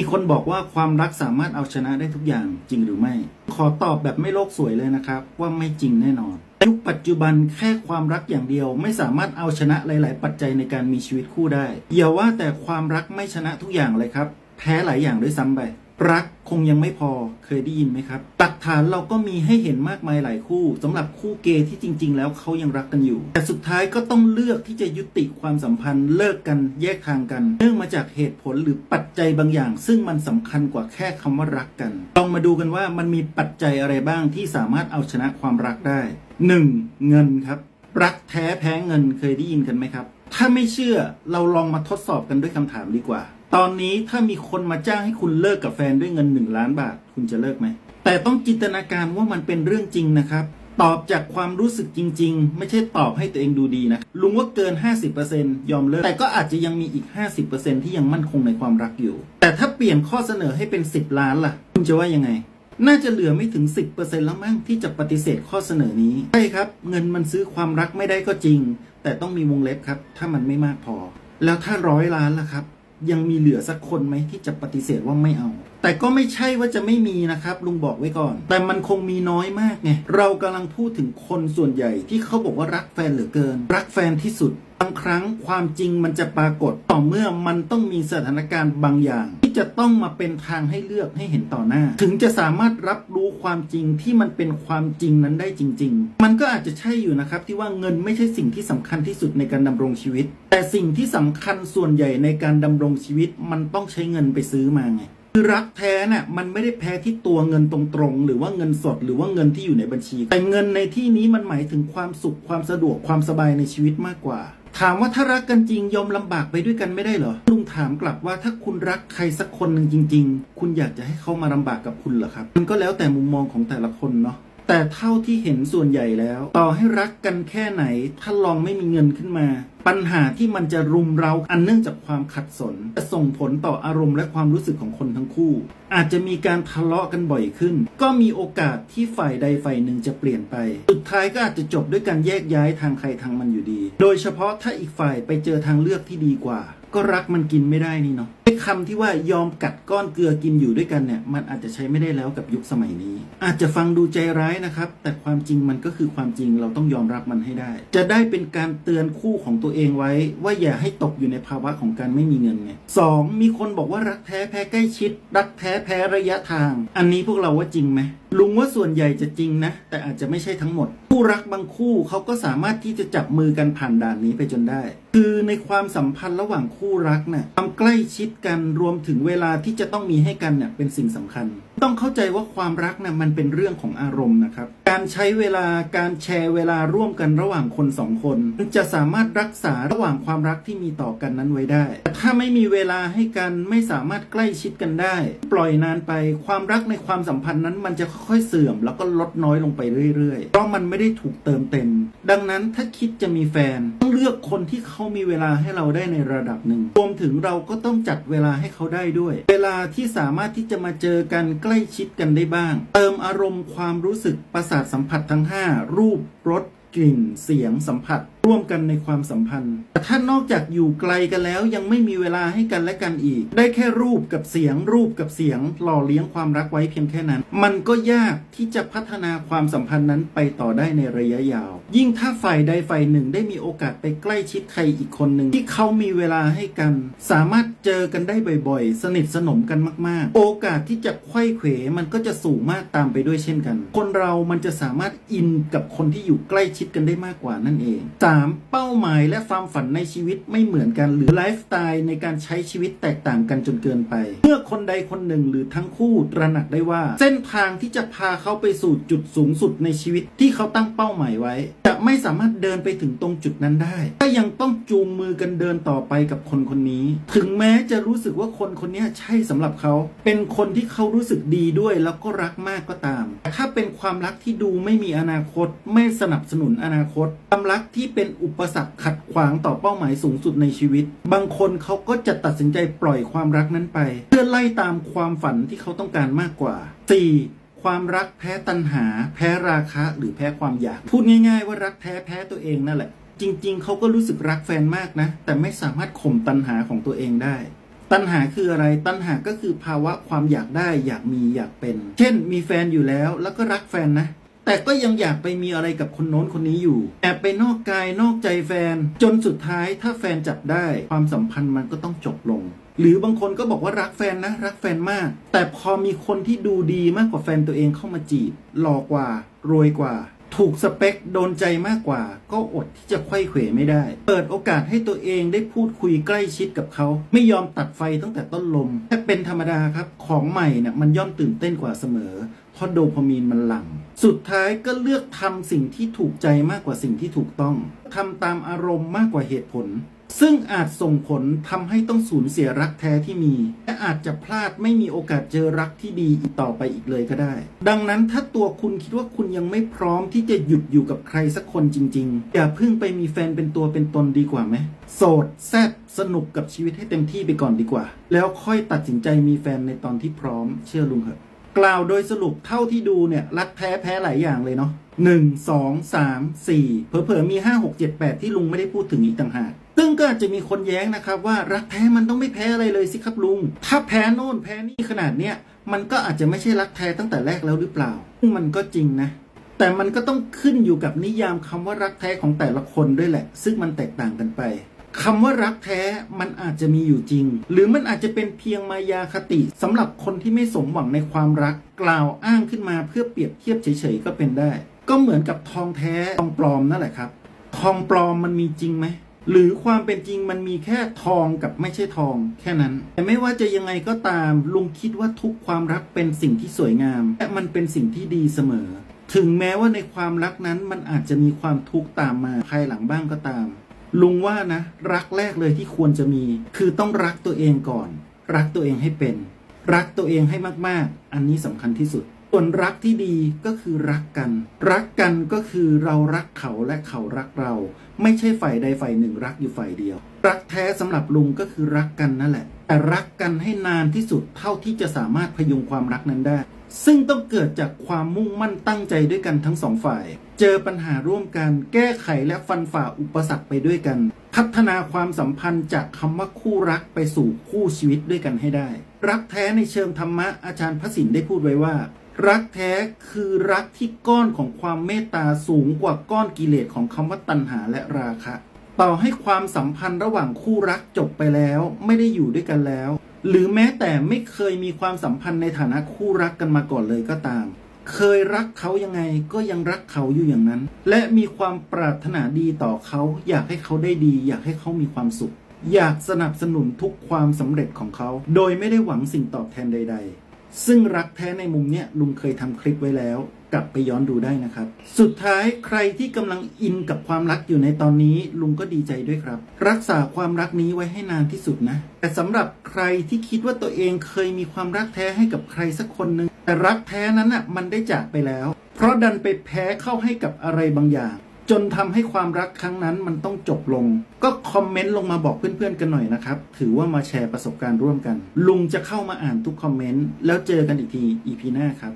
มีคนบอกว่าความรักสามารถเอาชนะได้ทุกอย่างจริงหรือไม่ ขอตอบแบบไม่โลกสวยเลยนะครับ ว่าไม่จริงแน่นอนยุคปัจจุบันแค่ความรักอย่างเดียว ไม่สามารถเอาชนะหลาย ๆ ปัจจัยในการมีชีวิตคู่ได้อย่าว่าแต่ความรักไม่ชนะทุกอย่างเลยครับ แพ้หลายอย่างด้วยซ้ำไปรัก คงยังไม่พอเคยได้ยินไหมครับหลักฐานเราก็มีให้เห็นมากมายหลายคู่สำหรับคู่เกย์ที่จริง ๆ แล้วเขายังรักกันอยู่ แต่สุดท้ายก็ต้องเลือกที่จะยุติความสัมพันธ์เลิกกันแยกทางกัน เนื่องมาจากเหตุผลหรือปัจจัยบางอย่าง ซึ่งมันสำคัญกว่าแค่คำว่ารักกันลองมาดูกันว่ามันมีปัจจัยอะไรบ้างที่สามารถเอาชนะความรักได้ 1. เงินครับ รักแท้แพ้เงินเคยได้ยินกันไหมครับ ถ้าไม่เชื่อเราลองมาทดสอบกันด้วยคำถามดีกว่า ตอนนี้ถ้ามีคนมาจ้างให้คุณเลิกกับแฟนด้วยเงิน1ล้านบาท คุณจะเลิกไหม แต่ต้องจินตนาการว่ามันเป็นเรื่องจริงนะครับ ตอบจากความรู้สึกจริง ๆ ไม่ใช่ตอบให้ตัวเองดูดีนะ ลุงว่าเกิน 50%ยอมเลิก แต่ก็อาจจะยังมีอีก 50%ที่ยังมั่นคงในความรักอยู่ แต่ถ้าเปลี่ยนข้อเสนอให้เป็น 10 ล้านล่ะ คุณจะว่ายังไง น่าจะเหลือไม่ถึง 10%แล้วมั้งที่จะปฏิเสธข้อเสนอนี้ ใช่ครับ เงินมันซื้อความรักไม่ได้ก็จริง แต่ต้องมีวงเล็บครับ ถ้ามันไม่มากพอ แล้วถ้าร้อยล้านล่ะครับ ยังมีเหลือสักคนไหมที่จะปฏิเสธว่าไม่เอา แต่ก็ไม่ใช่ว่าจะไม่มีนะครับ ลุงบอกไว้ก่อน แต่มันคงมีน้อยมากไงเรากำลังพูดถึงคนส่วนใหญ่ที่เขาบอกว่ารักแฟนเหลือเกิน รักแฟนที่สุดางครั้งความจริงมันจะปรากฏต่อเมื่อมันต้องมีสถานการณ์บางอย่าง ที่จะต้องมาเป็นทางให้เลือกให้เห็นต่อหน้า ถึงจะสามารถรับรู้ความจริงที่มันเป็นความจริงนั้นได้จริง ๆ มันก็อาจจะใช่อยู่นะครับ ที่ว่าเงินไม่ใช่สิ่งที่สำคัญที่สุดในการดำรงชีวิต แต่สิ่งที่สำคัญส่วนใหญ่ในการดำรงชีวิต มันต้องใช้เงินไปซื้อมาไงคือรักแท้น่ะมันไม่ได้แพ้ที่ตัวเงินตรงๆ หรือว่าเงินสดหรือว่าเงินที่อยู่ในบัญชี แต่เงินในที่นี้มันหมายถึงความสุขความสะดวกความสบายในชีวิตมากกว่า ถามว่าถ้ารักกันจริงยอมลำบากไปด้วยกันไม่ได้เหรอ ลุงถามกลับว่าถ้าคุณรักใครสักคนหนึ่งจริง ๆ คุณอยากจะให้เขามาลำบากกับคุณเหรอครับ มันก็แล้วแต่มุมมองของแต่ละคนเนาะ แต่เท่าที่เห็นส่วนใหญ่แล้ว ต่อให้รักกันแค่ไหน ถ้าลองไม่มีเงินขึ้นมา ปัญหาที่มันจะรุมเราอันเนื่องจากความขัดสน จะส่งผลต่ออารมณ์และความรู้สึกของคนทั้งคู่ อาจจะมีการทะเลาะกันบ่อยขึ้น ก็มีโอกาสที่ฝ่ายใดฝ่ายหนึ่งจะเปลี่ยนไป สุดท้ายก็อาจจะจบด้วยการแยกย้ายทางใครทางมันอยู่ดี โดยเฉพาะถ้าอีกฝ่ายไปเจอทางเลือกที่ดีกว่า ก็รักมันกินไม่ได้นี่เนาะคำที่ว่ายอมกัดก้อนเกลือกินอยู่ด้วยกันเนี่ย มันอาจจะใช้ไม่ได้แล้วกับยุคสมัยนี้ อาจจะฟังดูใจร้ายนะครับ แต่ความจริงมันก็คือความจริงเราต้องยอมรับมันให้ได้ จะได้เป็นการเตือนคู่ของตัวเองไว้ ว่าอย่าให้ตกอยู่ในภาวะของการไม่มีเงินไงสองมีคนบอกว่ารักแท้แพ้ใกล้ชิด รักแท้แพ้ระยะทาง อันนี้พวกเราว่าจริงไหมลุงว่าส่วนใหญ่จะจริงนะ แต่อาจจะไม่ใช่ทั้งหมด คู่รักบางคู่เขาก็สามารถที่จะจับมือกันผ่านด่านนี้ไปจนได้ คือในความสัมพันธ์ระหว่างคู่รักเนะ่ยความใกล้ชิดกันรวมถึงเวลาที่จะต้องมีให้กันเนี่ยเป็นสิ่งสำคัญ ต้องเข้าใจว่าความรักนะ่ะมันเป็นเรื่องของอารมณ์นะครับ การใช้เวลาการแชร์เวลาร่วมกันระหว่างคนสองคน จะสามารถรักษาระหว่างความรักที่มีต่อกันนั้นไว้ได้แต่ถ้าไม่มีเวลาให้กันไม่สามารถใกล้ชิดกันได้ ปล่อยนานไปความรักในความสัมพันธ์นั้น มันจะค่อยๆเสื่อม แล้วก็ลดน้อยลงไปเรื่อยๆเพราะมันไม่ได้ถูกเติมเต็ม ดังนั้นถ้าคิดจะมีแฟนต้องเลือกคนที่เขามีเวลาให้เราได้ในระดับหนึ่งรวมถึงเราก็ต้องจัดเวลาให้เขาได้ด้วย เวลาที่สามารถที่จะมาเจอกันใกลล้ชิดกันได้บ้าง เติมอารมณ์ความรู้สึกประสาทสัมผัสทั้ง 5 รูปรสกลิ่นเสียงสัมผัส ร่วมกันในความสัมพันธ์ แต่ถ้านอกจากอยู่ไกลกันแล้วยังไม่มีเวลาให้กันและกันอีก ได้แค่รูปกับเสียง รูปกับเสียง หล่อเลี้ยงความรักไว้เพียงแค่นั้น มันก็ยากที่จะพัฒนาความสัมพันธ์นั้นไปต่อได้ในระยะยาว ยิ่งถ้าฝ่ายใดฝ่ายหนึ่งได้มีโอกาสไปใกล้ชิดใครอีกคนหนึ่งที่เขามีเวลาให้กัน สามารถเจอกันได้บ่อยๆ สนิทสนมกันมากๆ โอกาสที่จะไขว้เขวมันก็จะสูงมากตามไปด้วยเช่นกัน คนเรามันจะสามารถอินกับคนที่อยู่ใกล้ชิดกันได้มากกว่านั่นเอง 3. เป้าหมายและความฝันในชีวิตไม่เหมือนกัน หรือไลฟ์สไตล์ในการใช้ชีวิตแตกต่างกันจนเกินไป เมื่อคนใดคนหนึ่งหรือทั้งคู่ตระหนักได้ว่า เส้นทางที่จะพาเขาไปสู่จุดสูงสุดในชีวิตที่เขาตั้งเป้าหมายไว้ จะไม่สามารถเดินไปถึงตรงจุดนั้นได้ก็ยังต้องจูงมือกันเดินต่อไปกับคนคนนี้ ถึงแม้จะรู้สึกว่าคนคนนี้ใช่สำหรับเขา เป็นคนที่เขารู้สึกดีด้วยแล้วก็รักมากก็ตามแต่ถ้าเป็นความรักที่ดูไม่มีอนาคต ไม่สนับสนุนอนาคตความรักที่เป็นอุปสรรคขัดขวางต่อเป้าหมายสูงสุดในชีวิต บางคนเขาก็จะตัดสินใจปล่อยความรักนั้นไป เพื่อไล่ตามความฝันที่เขาต้องการมากกว่า 4. ความรักแพ้ตัณหา แพ้ราคะ หรือแพ้ความอยาก พูดง่าย ๆ ว่ารักแท้แพ้ตัวเองนั่นแหละ จริง ๆ เขาก็รู้สึกรักแฟนมากนะ แต่ไม่สามารถข่มตัณหาของตัวเองได้ ตัณหาคืออะไร ตัณหาก็คือภาวะความอยากได้ อยากมีอยากเป็น เช่น มีแฟนอยู่แล้ว แล้วก็รักแฟนนะ แต่ก็ยังอยากไปมีอะไรกับคนโน้นคนนี้อยู่ แอบไปนอกกายนอกใจแฟน จนสุดท้ายถ้าแฟนจับได้ ความสัมพันธ์มันก็ต้องจบลง หรือบางคนก็บอกว่ารักแฟนนะ รักแฟนมาก แต่พอมีคนที่ดูดีมากกว่าแฟนตัวเองเข้ามาจีบหล่อกว่า รวยกว่า ถูกสเปคโดนใจมากกว่า ก็อดที่จะไขว้เขวไม่ได้ เปิดโอกาสให้ตัวเองได้พูดคุยใกล้ชิดกับเขา ไม่ยอมตัดไฟตั้งแต่ต้นลมแค่เป็นธรรมดาครับของใหม่เนี่ยมันย่อมตื่นเต้นกว่าเสมอ เพราะโดพามีนมันหลั่ง สุดท้ายก็เลือกทำสิ่งที่ถูกใจมากกว่าสิ่งที่ถูกต้องทำตามอารมณ์มากกว่าเหตุผล ซึ่งอาจส่งผลทำให้ต้องสูญเสียรักแท้ที่มี และอาจจะพลาดไม่มีโอกาสเจอรักที่ดีอีกต่อไปอีกเลยก็ได้ ดังนั้นถ้าตัวคุณคิดว่าคุณยังไม่พร้อมที่จะหยุดอยู่กับใครสักคนจริง ๆ อย่าเพิ่งไปมีแฟนเป็นตัวเป็นตนดีกว่าไหมโสดแซ่บสนุกกับชีวิตให้เต็มที่ไปก่อนดีกว่า แล้วค่อยตัดสินใจมีแฟนในตอนที่พร้อม เชื่อลุงเถอะ กล่าวโดยสรุปเท่าที่ดูเนี่ยรักแท้แพ้หลายอย่างเลยเนาะหนึ่งสองสามสี่เผลอๆมีห้าหกเจ็ดแปดที่ลุงไม่ได้พูดถึงอีกต่างหากซึ่งก็อาจจะมีคนแย้งนะครับว่ารักแท้มันต้องไม่แพ้อะไรเลยสิครับลุง ถ้าแพ้โน่นแพ้นี่ขนาดเนี้ยมันก็อาจจะไม่ใช่รักแท้ตั้งแต่แรกแล้วหรือเปล่า มันก็จริงนะ แต่มันก็ต้องขึ้นอยู่กับนิยามคำว่ารักแท้ของแต่ละคนด้วยแหละ ซึ่งมันแตกต่างกันไป คำว่ารักแท้มันอาจจะมีอยู่จริง หรือมันอาจจะเป็นเพียงมายาคติสำหรับคนที่ไม่สมหวังในความรัก กล่าวอ้างขึ้นมาเพื่อเปรียบเทียบเฉยๆก็เป็นได้ ก็เหมือนกับทองแท้ทองปลอมนั่นแหละครับ ทองปลอมมันมีจริงไหมหรือความเป็นจริงมันมีแค่ทองกับไม่ใช่ทองแค่นั้น แต่ไม่ว่าจะยังไงก็ตามลุงคิดว่าทุกความรักเป็นสิ่งที่สวยงาม และมันเป็นสิ่งที่ดีเสมอ ถึงแม้ว่าในความรักนั้นมันอาจจะมีความทุกข์ตามมาภายหลังบ้างก็ตาม ลุงว่านะ รักแรกเลยที่ควรจะมี คือต้องรักตัวเองก่อน รักตัวเองให้เป็น รักตัวเองให้มากๆ อันนี้สำคัญที่สุด ส่วนรักที่ดีก็คือรักกัน รักกันก็คือเรารักเขาและเขารักเรา ไม่ใช่ฝ่ายใดฝ่ายหนึ่งรักอยู่ฝ่ายเดียว รักแท้สำหรับลุงก็คือรักกันนั่นแหละ แต่รักกันให้นานที่สุดเท่าที่จะสามารถพยุงความรักนั้นได้ ซึ่งต้องเกิดจากความมุ่งมั่นตั้งใจด้วยกันทั้งสองฝ่าย เจอปัญหาร่วมกัน แก้ไขและฟันฝ่าอุปสรรคไปด้วยกัน พัฒนาความสัมพันธ์จากคำว่าคู่รักไปสู่คู่ชีวิตด้วยกันให้ได้ รักแท้ในเชิงธรรมะอาจารย์พระสินได้พูดไว้ว่า รักแท้คือรักที่ก้อนของความเมตตาสูงกว่าก้อนกิเลสของคำว่าตัณหาและราคะ ต่อให้ความสัมพันธ์ระหว่างคู่รักจบไปแล้ว ไม่ได้อยู่ด้วยกันแล้ว หรือแม้แต่ไม่เคยมีความสัมพันธ์ในฐานะคู่รักกันมาก่อนเลยก็ตาม เคยรักเขายังไงก็ยังรักเขาอยู่อย่างนั้น และมีความปรารถนาดีต่อเขา อยากให้เขาได้ดี อยากให้เขามีความสุข อยากสนับสนุนทุกความสำเร็จของเขา โดยไม่ได้หวังสิ่งตอบแทนใด ๆ ซึ่งรักแท้ในมุมเนี้ยลุงเคยทำคลิปไว้แล้ว กลับไปย้อนดูได้นะครับ สุดท้ายใครที่กำลังอินกับความรักอยู่ในตอนนี้ลุงก็ดีใจด้วยครับ รักษาความรักนี้ไว้ให้นานที่สุดนะ แต่สำหรับใครที่คิดว่าตัวเองเคยมีความรักแท้ให้กับใครสักคนหนึ่งแต่รักแท้นั้นอะมันได้จากไปแล้ว เพราะดันไปแพ้เข้าให้กับอะไรบางอย่างจนทำให้ความรักครั้งนั้นมันต้องจบลง ก็คอมเมนต์ลงมาบอกเพื่อนๆกันหน่อยนะครับ ถือว่ามาแชร์ประสบการณ์ร่วมกัน ลุงจะเข้ามาอ่านทุกคอมเมนต์แล้วเจอกันอีกที EP หน้าครับ